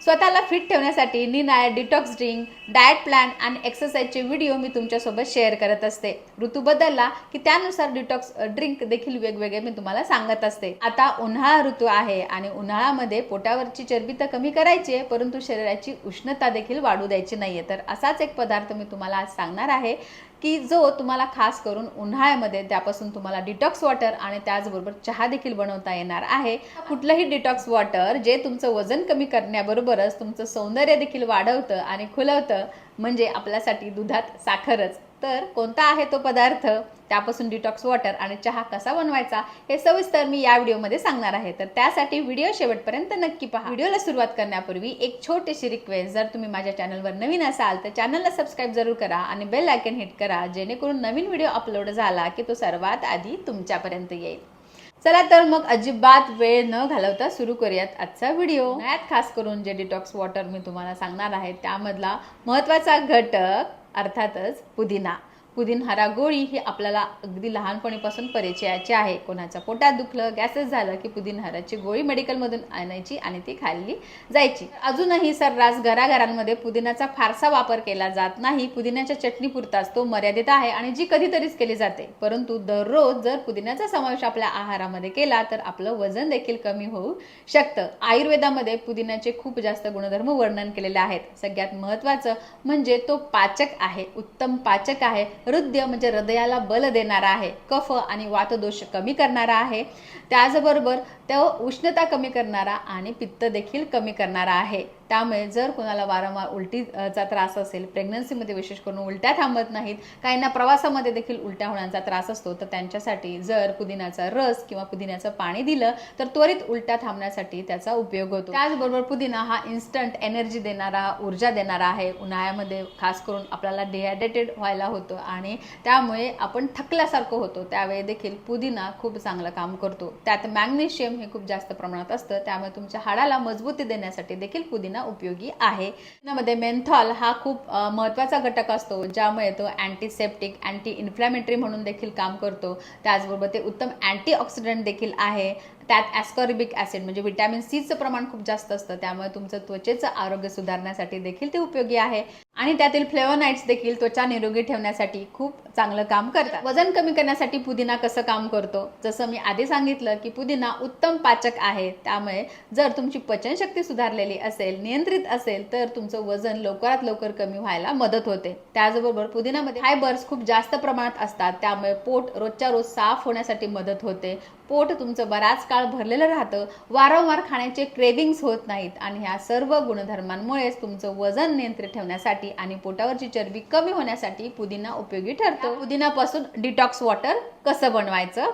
स्वतःला फिट ठेवण्यासाठी निनाय डिटॉक्स ड्रिंक डाएट प्लॅन आणि एक्सरसाइजचे व्हिडिओ मी तुमच्यासोबत शेअर करत असते. ऋतू बदलला की त्यानुसार डिटॉक्स ड्रिंक देखील वेगवेगळे मी तुम्हाला सांगत असते. आता उन्हाळा ऋतू आहे आणि उन्हाळ्यामध्ये पोटावरची चरबी तर कमी करायची आहे परंतु शरीराची उष्णता देखील वाढू द्यायची नाहीये. तर असाच एक पदार्थ मी तुम्हाला आज सांगणार आहे. की जो तुम्हाला खास करून उन्हाळ्यामध्ये त्यापासून तुम्हाला डिटॉक्स वॉटर आणि त्याचबरोबर चहा देखील बनवता येणार आहे. कुठलंही डिटॉक्स वॉटर जे तुमचं वजन कमी करण्याबरोबरच तुमचं सौंदर्य देखील वाढवतं आणि खुलवतं म्हणजे आपल्यासाठी दुधात साखरच. तर कोणता आहे तो पदार्थ? त्यापासून डिटॉक्स वॉटर आणि चहा कसा बनवायचा? हे सविस्तर मी या व्हिडिओमध्ये सांगणार आहे. तर त्यासाठी व्हिडिओ शेवटपर्यंत नक्की पहा. व्हिडिओला सुरुवात करण्यापूर्वी एक छोटीशी रिक्वेस्ट जर तुम्ही माझ्या चॅनलवर नवीन असाल तर चॅनलला सबस्क्राईब जरूर करा आणि बेल आयकन हिट करा जेणेकरून नवीन व्हिडिओ अपलोड झाला की तो सर्वात आधी तुमच्यापर्यंत येईल. चला तर मग अजिबात वेळ न घालवता सुरू करूयात आजचा व्हिडिओ. यात खास करून जे डिटॉक्स वॉटर मी तुम्हाला सांगणार आहे त्यामधला महत्त्वाचा घटक अर्थातच पुदिना. पुदिनहारा गोळी ही आपल्याला अगदी लहानपणीपासून परिचयाची आहे. कोणाच्या पोटात दुखलं गॅसेस झालं की पुदिनहाराची गोळी मेडिकलमधून आणायची आणि ती खाल्ली जायची. अजूनही सर्रास घराघरांमध्ये पुदिनाचा फारसा वापर केला जात नाही. पुदिन्याच्या चटणीपुरताच तो मर्यादित आहे आणि जी कधीतरीच केली जाते. परंतु दररोज जर पुदिन्याचा समावेश आपल्या आहारामध्ये केला तर आपलं वजन देखील कमी होऊ शकतं. आयुर्वेदामध्ये पुदिन्याचे खूप जास्त गुणधर्म वर्णन केलेले आहेत. सगळ्यात महत्वाचं म्हणजे तो पाचक आहे उत्तम पाचक आहे. हृदय म्हणजे हृदयाला बल देणारा आहे कफ आणि वातदोष कमी करणारा आहे. त्याचबरोबर तो उष्णता कमी करणारा आणि पित्त देखील कमी करणारा आहे. त्यामुळे जर कोणाला वारंवार उलटीचा त्रास असेल प्रेग्नन्सीमध्ये विशेष करून उलट्या थांबत नाहीत काहींना प्रवासामध्ये देखील उलट्या होण्याचा त्रास असतो तर त्यांच्यासाठी जर पुदिन्याचा रस किंवा पुदिन्याचं पाणी दिलं तर त्वरित उलट्या थांबण्यासाठी त्याचा उपयोग होतो. त्याचबरोबर पुदिना हा इन्स्टंट एनर्जी देणारा ऊर्जा देणारा आहे. उन्हाळ्यामध्ये खास करून आपल्याला डिहायड्रेटेड व्हायला होतं आणि त्यामुळे आपण थकल्यासारखं होतो. त्यावेळी देखील पुदिना खूप चांगलं काम करतो. त्यात मॅग्नेशियम हे खूप जास्त प्रमाणात असतं. त्यामुळे तुमच्या हाडाला मजबूती देण्यासाठी देखील पुदिना उपयोगी आहे. त्यामध्ये मेंथॉल हा खूप महत्त्वाचा घटक असतो ज्यामुळे तो अँटीसेप्टिक अँटी इन्फ्लॅमेटरी म्हणून देखील काम करतो. त्याचबरोबर ते उत्तम अँटीऑक्सिडंट देखील आहे. त्यात ॲस्कॉरिबिक ॲसिड म्हणजे विटॅमिन सीचं प्रमाण खूप जास्त असतं. त्यामुळे तुमचं त्वचेचं आरोग्य सुधारण्यासाठी देखील ते उपयोगी आहे. आणि त्यातील फ्लेवोनाइट्स देखील त्वचा निरोगी ठेवण्यासाठी खूप चांगलं काम करतात. वजन कमी करण्यासाठी पुदिना कसं काम करतो? जसं मी आधी सांगितलं की पुदिना उत्तम पाचक आहे. त्यामुळे जर तुमची पचनशक्ती सुधारलेली असेल नियंत्रित असेल तर तुमचं वजन लवकरात लवकर कमी व्हायला मदत होते. त्याचबरोबर पुदिनामध्ये फायबर्स खूप जास्त प्रमाणात असतात. त्यामुळे पोट रोजच्या रोज साफ होण्यासाठी मदत होते. पोट तुमचं बराच काळ भरलेलं राहतं. वारंवार खाण्याचे क्रेविंग्स होत नाहीत आणि ह्या सर्व गुणधर्मांमुळेच तुमचं वजन नियंत्रित ठेवण्यासाठी आणि पोटावरची चरबी कमी होण्यासाठी पुदिना उपयोगी ठरतो. पुदिनापासून डिटॉक्स वॉटर कसं बनवायचं?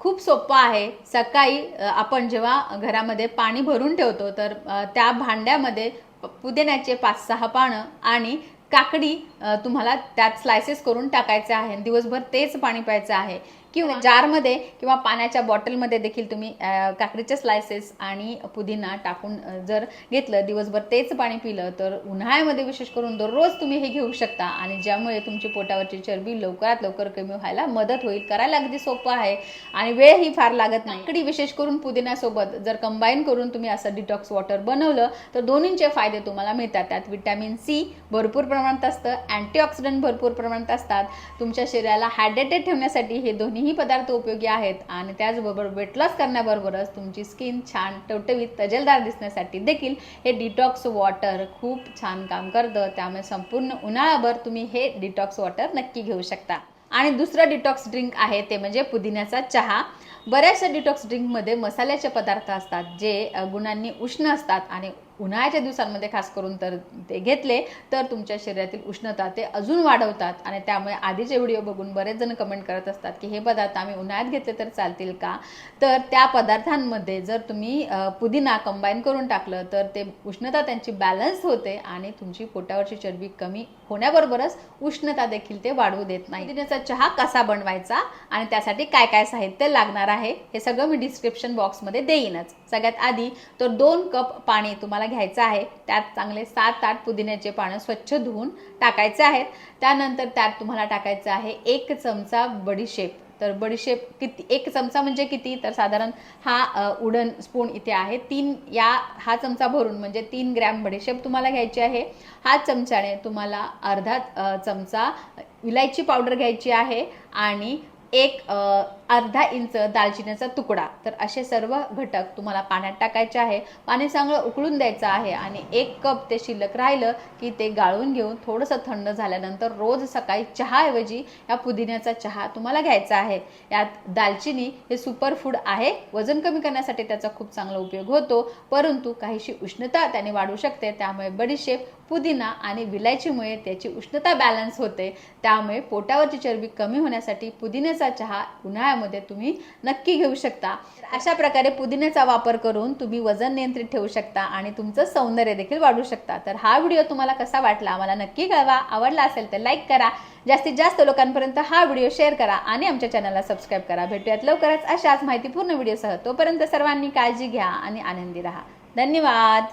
खूप सोपं आहे. सकाळी आपण जेव्हा घरामध्ये पाणी भरून ठेवतो तर त्या भांड्यामध्ये पुदिन्याचे पाच सहा पानं आणि काकडी तुम्हाला त्यात स्लायसेस करून टाकायचं आहे. दिवसभर तेच पाणी प्यायचं आहे. किंवा जारमध्ये किंवा पाण्याच्या बॉटलमध्ये देखील तुम्ही काकडीचे स्लायसेस आणि पुदिना टाकून जर घेतलं दिवसभर तेच पाणी पिलं तर उन्हाळ्यामध्ये विशेष करून दररोज तुम्ही हे घेऊ शकता. आणि ज्यामुळे तुमची पोटावरची चरबी लवकरात लवकर कमी व्हायला मदत होईल. करायला अगदी सोपं आहे. आणि वेळही फार लागत नाही. काकडी विशेष करून पुदिन्यासोबत जर कंबाईन करून तुम्ही असं डिटॉक्स वॉटर बनवलं तर दोन्हींचे फायदे तुम्हाला मिळतात. त्यात विटॅमिन सी भरपूर प्रमाणात असतं अँटीऑक्सिडंट भरपूर प्रमाणात असतात. तुमच्या शरीराला हायड्रेटेड ठेवण्यासाठी हे दोन्हीही पदार्थ उपयोगी आहेत आणि त्याचबरोबर वेट लॉस करण्याबरोबरच तुमची स्किन छान टवटवीत तजेलदार दिसण्यासाठी देखील हे डिटॉक्स वॉटर खूप छान काम करतं. त्यामुळे संपूर्ण उन्हाळाभर तुम्ही हे डिटॉक्स वॉटर नक्की घेऊ शकता. आणि दुसरं डिटॉक्स ड्रिंक आहे ते म्हणजे पुदिन्याचा चहा. बऱ्याचशा डिटॉक्स ड्रिंकमध्ये मसाल्याचे पदार्थ असतात जे गुणांनी उष्ण असतात आणि उन्हाळ्याच्या दिवसांमध्ये खास करून तर ते घेतले तर तुमच्या शरीरातील उष्णता ते अजून वाढवतात. आणि त्यामुळे आधीचे व्हिडिओ बघून बरेच जण कमेंट करत असतात की हे पदार्थ आम्ही उन्हाळ्यात घेतले तर चालतील का? तर त्या पदार्थांमध्ये जर तुम्ही पुदिना कंबाईन करून टाकलं तर ते उष्णता त्यांची बॅलन्स होते आणि तुमची पोटावरची चरबी कमी होण्याबरोबरच उष्णता देखील ते वाढवू देत नाही. पुदिन्याचा चहा कसा बनवायचा आणि त्यासाठी काय काय साहित्य लागणार आहे हे सगळं मी डिस्क्रिप्शन बॉक्समध्ये देईनच. सगळ्यात आधी तर दोन कप पाणी तुम्हाला घ्यायचं आहे. त्यात चांगले सात आठ पुदिन्याचे पानं स्वच्छ धुवून टाकायचे आहेत. त्यानंतर त्यात तुम्हाला टाकायचं आहे एक चमचा बडीशेप तर बडीशेप किती एक चमचा म्हणजे किती? तर साधारण हा उडन स्पून इथे आहे. तीन या हा चमचा भरून म्हणजे तीन ग्रॅम बडीशेप तुम्हाला घ्यायची आहे. हा चमच्याने तुम्हाला अर्धा चमचा इलायची पावडर घ्यायची आहे. आणि एक अर्धा इंच दालचिनीचा तुकडा. तर असे सर्व घटक तुम्हाला पाण्यात टाकायचे आहे. पाणी चांगलं उकळून द्यायचं आहे आणि एक कप ते शिल्लक राहिलं की ते गाळून घेऊन थोडंसं थंड झाल्यानंतर रोज सकाळी चहाऐवजी या पुदिन्याचा चहा तुम्हाला घ्यायचा आहे. यात दालचिनी हे सुपर फूड आहे. वजन कमी करण्यासाठी त्याचा खूप चांगला उपयोग होतो. परंतु काहीशी उष्णता त्याने वाढू शकते. त्यामुळे बडीशेप पुदिना आणि विलायचीमुळे त्याची उष्णता बॅलन्स होते. त्यामुळे पोटावरची चरबी कमी होण्यासाठी पुदिन्याचा चहा उन्हाळ्यामध्ये तुम्ही नक्की घेऊ शकता. अशा प्रकारे पुदिन्याचा वापर करून तुम्ही वजन नियंत्रित ठेवू शकता आणि तुमचं सौंदर्य देखील वाढू शकता. तर हा व्हिडिओ तुम्हाला कसा वाटला मला नक्की कळवा. आवडला असेल तर लाईक करा. जास्तीत जास्त लोकांपर्यंत हा व्हिडिओ शेअर करा आणि आमच्या चॅनलला सबस्क्राईब करा. भेटूयात लवकरच अशाच माहितीपूर्ण व्हिडिओसह. तोपर्यंत सर्वांनी काळजी घ्या आणि आनंदी राहा. धन्यवाद!